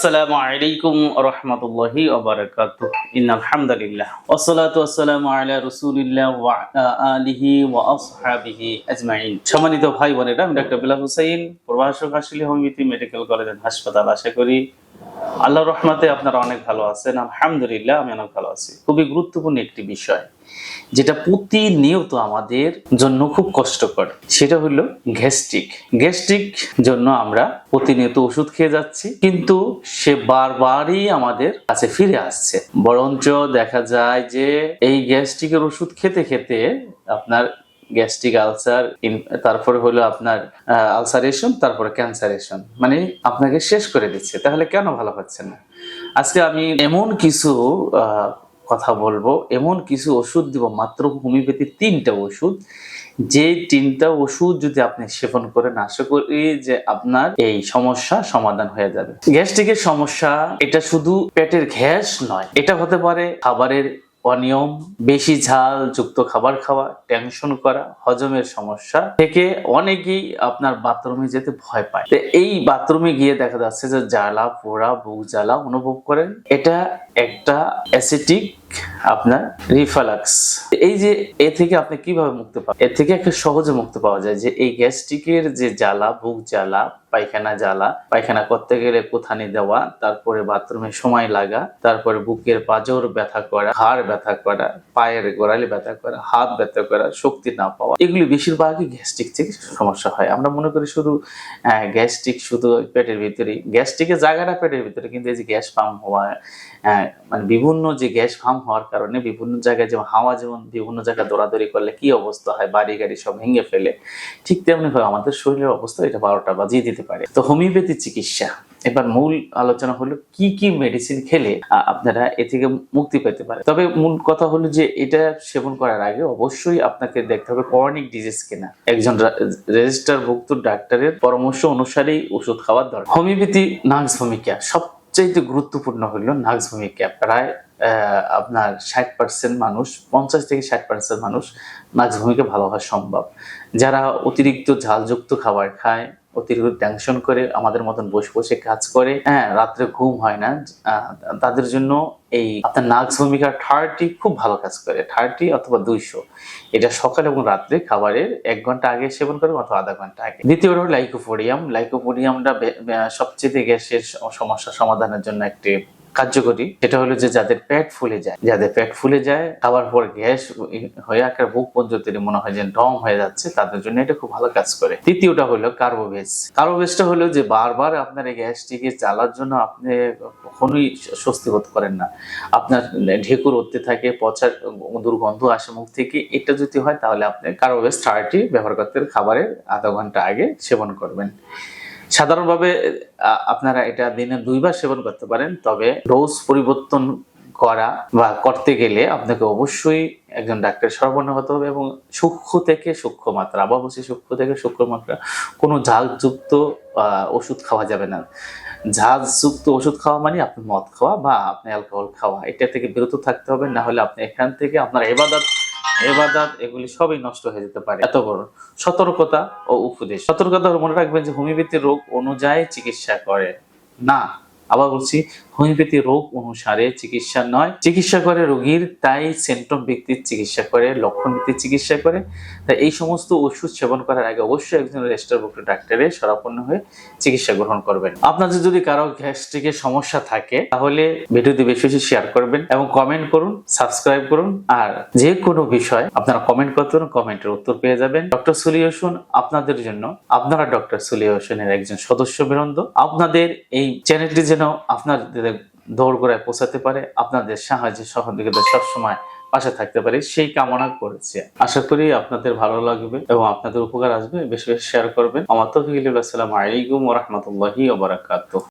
আসসালামু আলাইকুম রহমতুল্লাহি ওবারাকাতুহ ইন্নাল হামদুলিল্লাহ ওয়াসসালাতু ওয়াসসালামু আলা রাসূলিল্লাহ ওয়া আলা আলিহি ওয়া আসহাবিহি আজমাইন। সম্মানিত ভাই বোনেরা আমি ডাক্তার বিলাল হুসাইন, প্রভাষক আসলে হোমিওপ্যাথি মেডিকেল কলেজ এন্ড হাসপাতাল। আশা করি আল্লাহর রহমাতে আপনারা অনেক ভালো আছেন, আলহামদুলিল্লাহ আমি অনেক ভালো আছি। খুবই গুরুত্বপূর্ণ একটি বিষয়, যেটা প্রতিনিয়ত আমাদের জন্য খুব কষ্টকর। সেটা হলো গ্যাস্ট্রিক। গ্যাস্ট্রিক জন্য আমরা প্রতিনিয়ত ওষুধ খেয়ে যাচ্ছি, কিন্তু সে বারবারই আমাদের কাছে ফিরে আসছে। বরঞ্চ দেখা যায় যে এই গ্যাস্ট্রিকের ওষুধ খেতে খেতে আপনার গ্যাস্ট্রিক আলসার তারপরে হলো আপনার আলসারেশন তারপরে ক্যান্সারেশন মানে আপনাকে শেষ করে দিচ্ছে। তাহলে কেন ভালো হচ্ছে না? আজকে আমি এমন কিছু কথা বলব। এমন কিছু ওষুধ দিব, মাত্র হোমিওপ্যাথির তিনটা ওষুধ। যে তিনটা ওষুধ যদি আপনি সেবন করেন, আশা করি যে আপনার এই সমস্যা সমাধান হয়ে যাবে। গ্যাস্ট্রিকের সমস্যা, এটা শুধু পেটের গ্যাস নয়, এটা হতে পারে খাবারের অনিয়ম, বেশি ঝাল, যুক্ত খাবার খাওয়া টেনশন করা, হজমের সমস্যা থেকে অনেকেই আপনার বাথরুমে যেতে ভয় পায়। এই বাথরুমে গিয়ে দেখা যাচ্ছে যে জ্বালা পোড়া, বুক জ্বালা অনুভব করেন। এটা একটা অ্যাসিটিক আপনার রিফালাক্স। এই যে এ থেকে আপনি কীভাবে মুক্ত পাবেন? এর থেকে একটা সহজে মুক্ত পাওয়া যায় যে এই গ্যাস্ট্রিকের যে জ্বালা, বুক জ্বালা, পায়খানা জ্বালা, পায়খানা করতে গেলে কোথানি দেওয়া, তারপরে বাথরুমে সময় লাগা, তারপরে বুকের পাজর ব্যথা করা হাড় ব্যথা করা, পায়ের গোড়ালি ব্যথা করা, হাত ব্যথা করা, শক্তি না পাওয়া, এগুলি বেশিরভাগই গ্যাস্ট্রিক থেকে সমস্যা হয়। আমরা মনে করি শুধু গ্যাস্ট্রিক শুধু পেটের ভিতরে গ্যাস্ট্রিকের জায়গাটা পেটের ভিতরে, কিন্তু এই যে গ্যাস ফার্ম হওয়া মানে বিভিন্ন যে গ্যাস ফার্ম হওয়ার কারণে বিভিন্ন জায়গায় যেমন হাওয়া যেমন বিভিন্ন জায়গায় দৌড়াদৌড়ি করলে কি অবস্থা হয়, বাড়ি গাড়ি সব ভেঙে ফেলে, ঠিক তেমনি ভাবে আমাদের শরীরের অবস্থা এটা বারোটা বাজিয়ে দিতে পারে। তো হোমিওপ্যাথি চিকিৎসা, এবার মূল আলোচনা হলো কি কি মেডিসিন খেলে আপনারা এ থেকে মুক্তি পেতে পারে তবে মূল কথা হলো যে এটা সেবন করার আগে অবশ্যই আপনাকে দেখতে হবে ক্রনিক ডিজিজ কিনা। একজন রেজিস্টার ভুক্ত ডাক্তারের পরামর্শ অনুসারেই ওষুধ খাওয়ার দরকার। হোমিওপ্যাথি নার্স ভূমিকা সবচাইতে গুরুত্বপূর্ণ হলো নাগসভূমি ক্যাপ প্রায় আপনার ষাট পার্সেন্ট মানুষ, পঞ্চাশ থেকে ষাট পার্সেন্ট মানুষ নাগসভূমিকে ভালো হওয়া সম্ভব। যারা অতিরিক্ত ঝালযুক্ত খাবার খায় অতিরিক্ত টেনশন করে আমাদের মতন বসে বসে কাজ করে হ্যাঁ রাত্রে ঘুম হয় না। তাদের জন্য এই আপনার নাক্স ভূমিকা থার্টি খুব ভালো কাজ করে থার্টি অথবা দুইশো। এটা সকাল এবং রাত্রে খাবারের এক ঘণ্টা আগে সেবন করে অথবা আধা ঘণ্টা আগে। দ্বিতীয় হলো লাইকোপোডিয়াম। লাইকোপোডিয়ামটা সবচেয়ে গ্যাসের সমস্যা সমাধানের জন্য একটি কার্যকরী সেটা হলো যে যাদের পেট ফুলে যায়। যাদের পেট ফুলে যায় খাবার পর গ্যাস হয়ে একটা বুক পর্যন্ত মনে হয় যে ডম হয়ে যাচ্ছে, তাদের জন্য এটা খুব ভালো কাজ করে। তৃতীয়টা হলো কার্বোভেজ কার্বোভেজটা হলো যে বারবার আপনার এই গ্যাসটিকে চালার জন্য আপনি কখনোই স্বস্তি বোধ করেন না। আপনার ঢেকুর উঠতে থাকে, পচার দুর্গন্ধ আসে মুখ থেকে। এটা যদি হয় তাহলে আপনি কার্বোভেজ থার্টি ব্যবহার করতে খাবারের আধা ঘণ্টা আগে সেবন করবেন। সাধারণভাবে আপনারা এটা দিনে দুইবার সেবন করতে পারেন, তবে ডোজ পরিবর্তন করা বা করতে গেলে আপনাকে অবশ্যই একজন ডাক্তার সর্বর্ণ হতে হবে এবং সূক্ষ্ম থেকে সূক্ষ্ম মাত্রা আবার সূক্ষ্ম থেকে সূক্ষ্ম মাত্রা, কোনো ঝালযুক্ত ওষুধ খাওয়া যাবে না। ঝালযুক্ত ওষুধ খাওয়া মানে আপনি মদ খাওয়া বা আপনি অ্যালকোহল খাওয়া, এটা থেকে বিরত থাকতে হবে, না হলে আপনি এখান থেকে আপনার এবাদত এবাদাত, এগুলি সবই নষ্ট হয়ে যেতে পারে। এত বড় সতর্কতা ও উপদেশ। সতর্কতা মনে রাখবেন যে হোমিওপ্যাথি রোগ অনুযায়ী চিকিৎসা করে। না, আবার বলছি হোমিওপ্যাথি রোগ অনুসারে চিকিৎসা নয়। চিকিৎসা করে রোগীর, তাই সিমটম ব্যক্তির চিকিৎসা করে, লক্ষণ ব্যক্তির চিকিৎসা করে। তাই এই সমস্ত ওষুধ সেবন করার আগে অবশ্যই একজন রেজিস্টারভুক্ত ডাক্তারের সরাপন্ন হয়ে চিকিৎসা গ্রহণ করবেন। আপনাদের যদি কারও গ্যাস্ট্রিকের সমস্যা থাকে, তাহলে ভিডিওটি বেশি বেশি শেয়ার করবেন এবং কমেন্ট করুন সাবস্ক্রাইব করুন। আর যে কোনো বিষয় আপনারা কমেন্ট করতে পারেন কমেন্টের উত্তর পেয়ে যাবেন। ডক্টর সলিউশন আপনাদের জন্য। আপনারা ডক্টর সলিউশনের একজন সদস্য বৃন্দ। আপনাদের এই চ্যানেলটি যেন আপনাদের দৌড় করে পৌঁছাতে পারে। আপনাদের সাহায্যে সহযোগিতা সবসময় পাশে থাকতে পারে। সেই কামনা করেছি। আশা করি আপনাদের ভালো লাগবে এবং আপনাদের উপকার আসবে। বেশি বেশি শেয়ার করবেন। আমার তফিকুল আসসালাম আলাইকুম ওরহমতুল্লাহি ওবরাকাতুহ